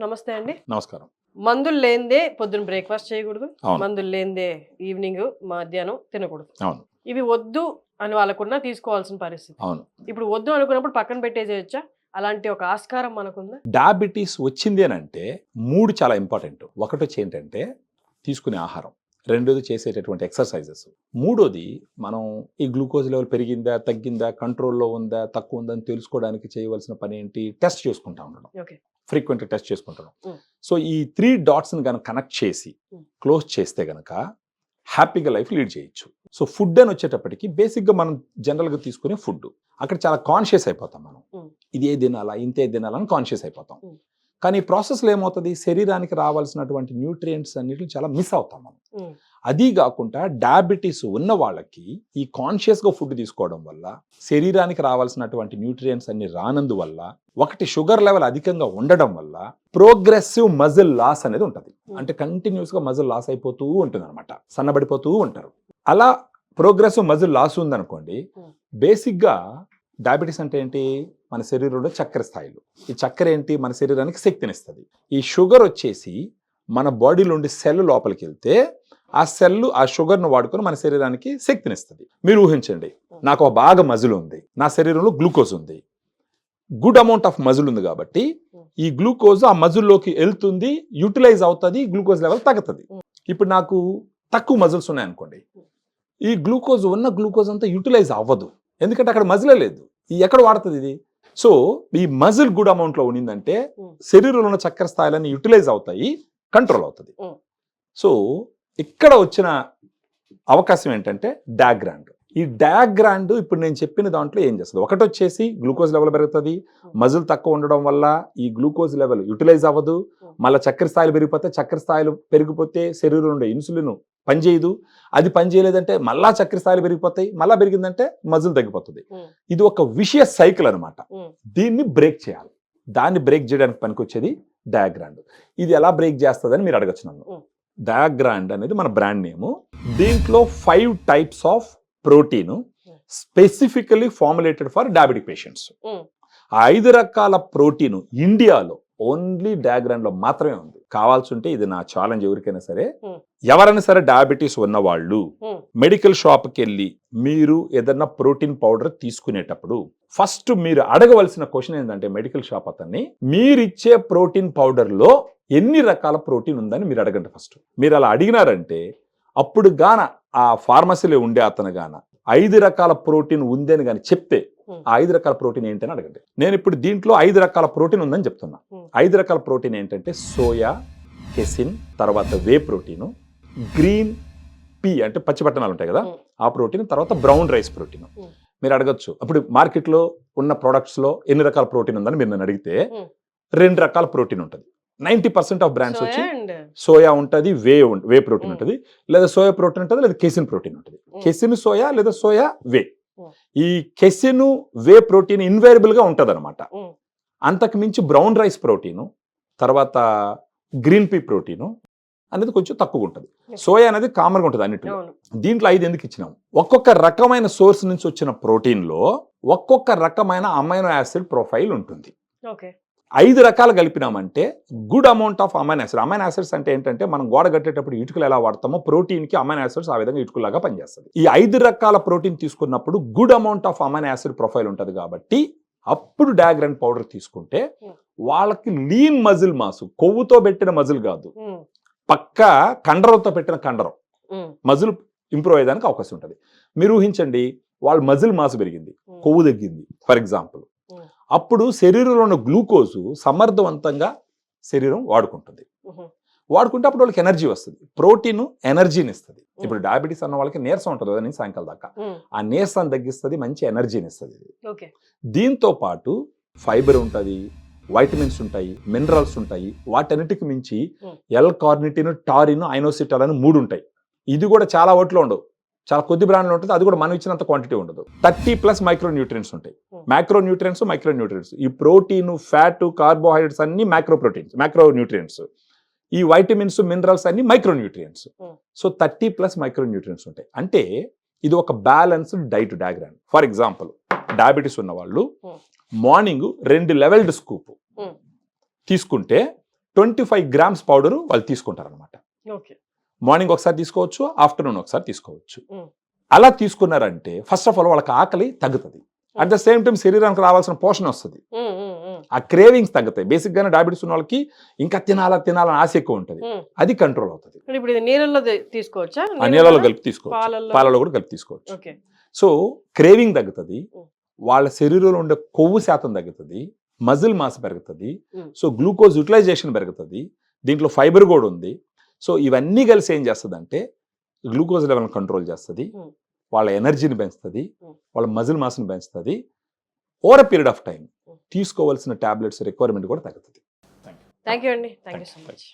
నమస్తే అండి. నమస్కారం. మందులు లేనిదే పొద్దున బ్రేక్ఫాస్ట్ చేయకూడదు. మందులు లేనిదే ఈవినింగ్ మధ్యాహ్నం తినకూడదు. అవును. ఇవి వద్దు అని వాళ్ళకున్నా తీసుకోవాల్సిన పరిస్థితి. అవును. ఇప్పుడు వద్దు అనుకున్నప్పుడు పక్కన పెట్టేసేయచ్చా? అలాంటి ఒక ఆస్కారం మనకుందా? డయాబెటీస్ వచ్చింది అని అంటే మూడు చాలా ఇంపార్టెంట్. ఒకటి వచ్చి ఏంటంటే తీసుకునే ఆహారం. రెండోది చేసేటటువంటి ఎక్సర్సైజెస్. మూడోది మనం ఈ గ్లూకోజ్ లెవెల్ పెరిగిందా తగ్గిందా కంట్రోల్లో ఉందా తక్కువ ఉందా అని తెలుసుకోవడానికి చేయవలసిన పని ఏంటి? టెస్ట్ చేసుకుంటా ఉండడం. ఫ్రీక్వెంట్గా టెస్ట్ చేసుకుంటాం. సో ఈ త్రీ డాట్స్ని కనుక కనెక్ట్ చేసి. క్లోజ్ చేస్తే కనుక హ్యాపీగా లైఫ్ లీడ్ చేయొచ్చు. సో ఫుడ్ అని వచ్చేటప్పటికి బేసిక్గా మనం జనరల్గా తీసుకునే ఫుడ్ అక్కడ చాలా కాన్షియస్ అయిపోతాం మనం. ఇది ఏ తినాలా ఇంతే తినాలని కాన్షియస్ అయిపోతాం. కానీ ఈ ప్రాసెస్లో ఏమవుతుంది? శరీరానికి రావాల్సినటువంటి న్యూట్రియంట్స్ అన్నిటిని చాలా మిస్ అవుతాం మనం. అది కాకుండా డయాబెటీస్ ఉన్న వాళ్ళకి ఈ కాన్షియస్గా ఫుడ్ తీసుకోవడం వల్ల శరీరానికి రావాల్సినటువంటి న్యూట్రియంట్స్ అన్ని రానందువల్ల ఒకటి షుగర్ లెవెల్ అధికంగా ఉండడం వల్ల ప్రోగ్రెసివ్ మజిల్ లాస్ అనేది ఉంటుంది. అంటే కంటిన్యూస్గా మజిల్ లాస్ అయిపోతూ ఉంటుంది అనమాట సన్నబడిపోతూ ఉంటారు. అలా ప్రోగ్రెసివ్ మజిల్ లాస్ ఉందనుకోండి. బేసిక్గా డయాబెటీస్ అంటే ఏంటి? మన శరీరంలో చక్కెర స్థాయిలు. ఈ చక్కెర ఏంటి? మన శరీరానికి శక్తినిస్తుంది. ఈ షుగర్ వచ్చేసి మన బాడీలో ఉండి సెల్ లోపలికి వెళ్తే ఆ సెల్ ఆ షుగర్ను వాడుకొని మన శరీరానికి శక్తినిస్తుంది. మీరు ఊహించండి. నాకు ఒక బాగా మజిల్ ఉంది. నా శరీరంలో గ్లూకోజ్ ఉంది. గుడ్ అమౌంట్ ఆఫ్ మజిల్ ఉంది కాబట్టి ఈ గ్లూకోజ్ ఆ మజిల్లోకి వెళ్తుంది యూటిలైజ్ అవుతుంది గ్లూకోజ్ లెవెల్ తగ్గుతుంది. ఇప్పుడు నాకు తక్కువ మజిల్స్ ఉన్నాయనుకోండి. ఈ గ్లూకోజ్ ఉన్న గ్లూకోజ్ అంతా యూటిలైజ్ అవ్వదు. ఎందుకంటే అక్కడ మజిలే లేదు. ఎక్కడ వాడుతుంది ఇది? సో ఈ మజిల్ గుడ్ అమౌంట్లో ఉండిందంటే. శరీరంలో ఉన్న చక్కెర స్థాయిలన్నీ యూటిలైజ్ అవుతాయి కంట్రోల్ అవుతుంది. సో ఇక్కడ వచ్చిన అవకాశం ఏంటంటే డయాగ్రాండ్. ఈ డయాగ్రాండ్ ఇప్పుడు నేను చెప్పిన దాంట్లో ఏం చేస్తుంది? ఒకటి వచ్చేసి గ్లూకోజ్ లెవెల్ పెరుగుతుంది మజిల్ తక్కువ ఉండడం వల్ల ఈ గ్లూకోజ్ లెవెల్ యూటిలైజ్ అవ్వదు మళ్ళీ చక్కెర స్థాయిలు పెరిగిపోతే చక్కెర స్థాయిలు పెరిగిపోతే శరీరంలో ఉండే ఇన్సులిన్ పనిచేయదు. అది పనిచేయలేదంటే మళ్ళా చక్కెర స్థాయిలు పెరిగిపోతాయి మళ్ళా పెరిగిందంటే మజిల్ తగ్గిపోతుంది. ఇది ఒక విషయస్ సైకిల్ అనమాట దీన్ని బ్రేక్ చేయాలి. దాన్ని బ్రేక్ చేయడానికి పనికొచ్చేది డయాగ్రాండ్. ఇది ఎలా బ్రేక్ చేస్తుందని మీరు అడగచ్చు నన్ను. డయాగ్రాండ్ అనేది మన బ్రాండ్ నేము. దీంట్లో five types of protein specifically formulated for diabetic patients. ఐదు రకాల ప్రోటీన్ ఇండియాలో ఓన్లీ డయాగ్రాండ్లో మాత్రమే ఉంది కావాల్సి ఉంటే ఇది నా ఛాలెంజ్ ఎవరికైనా సరే. ఎవరైనా సరే డయాబెటీస్ ఉన్న వాళ్ళు ఉమ్, మెడికల్ షాప్కి వెళ్ళి మీరు ఏదన్నా ప్రోటీన్ పౌడర్ తీసుకునేటప్పుడు ఫస్ట్ మీరు అడగవలసిన క్వశ్చన్ ఏంటంటే మెడికల్ షాప్ అతన్ని మీరిచ్చే ప్రోటీన్ పౌడర్లో ఎన్ని రకాల ప్రోటీన్ ఉందని మీరు అడగండి ఫస్ట్ మీరు అలా అడిగినారంటే అప్పుడు గాన ఆ ఫార్మసీలో ఉండే అతను గాన ఐదు రకాల ప్రోటీన్ ఉంది అని కానీ చెప్తే. ఆ ఐదు రకాల ప్రోటీన్ ఏంటని అడగండి నేను ఇప్పుడు దీంట్లో ఐదు రకాల ప్రోటీన్ ఉందని చెప్తున్నా. ఐదు రకాల ప్రోటీన్ ఏంటంటే సోయా కెసిన్ తర్వాత వే ప్రోటీను గ్రీన్ పీ అంటే పచ్చి పట్టణాలు ఉంటాయి కదా. ఆ ప్రోటీన్ తర్వాత బ్రౌన్ రైస్ ప్రోటీన్. మీరు అడగచ్చు అప్పుడు మార్కెట్లో ఉన్న products లో ఎన్ని రకాల ప్రోటీన్ ఉందని మీరు నన్ను అడిగితే. రెండు రకాల ప్రోటీన్ ఉంటుంది నైంటీ పర్సెంట్ ఆఫ్ బ్రాండ్స్ వచ్చి సోయా ఉంటుంది వే వే ప్రోటీన్. ఉంటుంది లేదా సోయా ప్రోటీన్ ఉంటుంది లేదా కెసిన్ ప్రోటీన్ ఉంటుంది. కెసిన్ సోయా లేదా సోయా వే. ఈ కెసిన్ వే ప్రోటీన్ ఇన్వేరబుల్గా ఉంటుంది అనమాట అంతకు మించి బ్రౌన్ రైస్ ప్రోటీను తర్వాత గ్రీన్ పీ ప్రోటీను అనేది కొంచెం తక్కువ ఉంటుంది. సోయా అనేది కామన్గా ఉంటుంది అన్నిటిలో. దీంట్లో ఐదు ఎందుకు ఇచ్చినాం? ఒక్కొక్క రకమైన సోర్స్ నుంచి వచ్చిన ప్రోటీన్లో ఒక్కొక్క రకమైన అమైనో యాసిడ్ ప్రొఫైల్ ఉంటుంది. ఐదు రకాలు కలిపినామంటే good amount of amino acid. Amino acids అంటే ఏంటంటే మనం గోడ కట్టేటప్పుడు ఇటుకలు ఎలా వాడతామో ప్రోటీన్కి అమైన్ యాసిడ్స్ ఆ విధంగా ఇటుకలాగా పనిచేస్తుంది. ఈ ఐదు రకాల ప్రోటీన్ తీసుకున్నప్పుడు good amount of amino acid profile ఉంటుంది కాబట్టి అప్పుడు డయాగ్రాన్ పౌడర్ తీసుకుంటే. వాళ్ళకి లీన్ మజిల్ మాసు కొవ్వుతో పెట్టిన మజిల్ కాదు. పక్కా కండరంతో పెట్టిన కండరం. మజిల్ ఇంప్రూవ్ అయ్యేదానికి అవకాశం ఉంటుంది. మీరు ఊహించండి వాళ్ళ మజిల్ మాసు పెరిగింది కొవ్వు తగ్గింది ఫర్ ఎగ్జాంపుల్. అప్పుడు శరీరంలో ఉన్న గ్లూకోజు సమర్థవంతంగా శరీరం వాడుకుంటుంది. వాడుకుంటే అప్పుడు వాళ్ళకి ఎనర్జీ వస్తుంది. ప్రోటీన్ ఎనర్జీని ఇస్తుంది ఇప్పుడు డయాబెటీస్ అన్న వాళ్ళకి నీరసం ఉంటుంది నుంచి సాయంకాలం దాకా. ఆ నీరసాన్ని తగ్గిస్తుంది మంచి ఎనర్జీని ఇస్తుంది దీంతో పాటు ఫైబర్ ఉంటుంది వైటమిన్స్ ఉంటాయి మినరల్స్ ఉంటాయి వాటన్నిటికి మించి. ఎల్ కార్నిటిన్ టారిన్ ఐనోసిటల్ అని మూడు ఉంటాయి. ఇది కూడా చాలా ఓట్లో ఉండవు. చాలా కొద్ది బ్రాండ్లో ఉంటుంది అది కూడా మనం ఇచ్చినంత క్వాంటిటీ ఉండదు. థర్టీ ప్లస్ మైక్రో న్యూట్రియన్స్ ఉంటాయి. మైక్రో న్యూట్రియన్స్ మైక్రో న్యూట్రియన్స్ ఈ ప్రోటీన్ ఫ్యాట్ కార్బోహైడ్రేట్స్ అన్ని మైక్రో ప్రోటీన్స్ మైక్రో న్యూట్రియన్స్ ఈ వైటమిన్స్ మినరల్స్ అన్ని micronutrients Hmm. So thirty plus micronutrients ఉంటాయి. అంటే ఇది ఒక balanced diet diagram. For example diabetes ఉన్న వాళ్ళు. మార్నింగ్ రెండు లెవెల్డ్ స్కూప్. తీసుకుంటే ట్వంటీ ఫైవ్ గ్రామ్స్ పౌడర్ వాళ్ళు తీసుకుంటారు అనమాట ఓకే. మార్నింగ్ ఒకసారి తీసుకోవచ్చు ఆఫ్టర్నూన్ ఒకసారి తీసుకోవచ్చు. అలా తీసుకున్నారంటే ఫస్ట్ ఆఫ్ ఆల్ వాళ్ళకి ఆకలి తగ్గుతుంది. అట్ ద సేమ్ టైం శరీరానికి రావాల్సిన పోషణ వస్తుంది. ఆ క్రేవింగ్స్ తగ్గుతాయి. బేసిక్ గానే డయాబెటీస్ ఉన్న వాళ్ళకి ఇంకా తినాలా తినాలని ఆశ ఎక్కువ ఉంటుంది. అది కంట్రోల్ అవుతుంది. ఇప్పుడు తీసుకోవచ్చా? నీళ్ళలో కలిపి తీసుకోవచ్చు. పాలలో కూడా కలిపి తీసుకోవచ్చు. సో క్రేవింగ్ తగ్గుతుంది. వాళ్ళ శరీరంలో ఉండే కొవ్వు శాతం తగ్గుతుంది. మజిల్ మాస్ పెరుగుతుంది. సో గ్లూకోజ్ యూటిలైజేషన్ పెరుగుతుంది. దీంట్లో ఫైబర్ కూడా ఉంది. సో ఇవన్నీ కలిసి ఏం చేస్తుంది అంటే గ్లూకోజ్ లెవెల్ కంట్రోల్ చేస్తుంది. వాళ్ళ ఎనర్జీని పెంచుతుంది. వాళ్ళ మజిల్ మాస్ని పెంచుతుంది. Over period of time. తీసుకోవాల్సిన టాబ్లెట్స్ రిక్వైర్మెంట్ కూడా తగ్గుతుంది. థ్యాంక్ యూ అండి. Thank you so. మచ్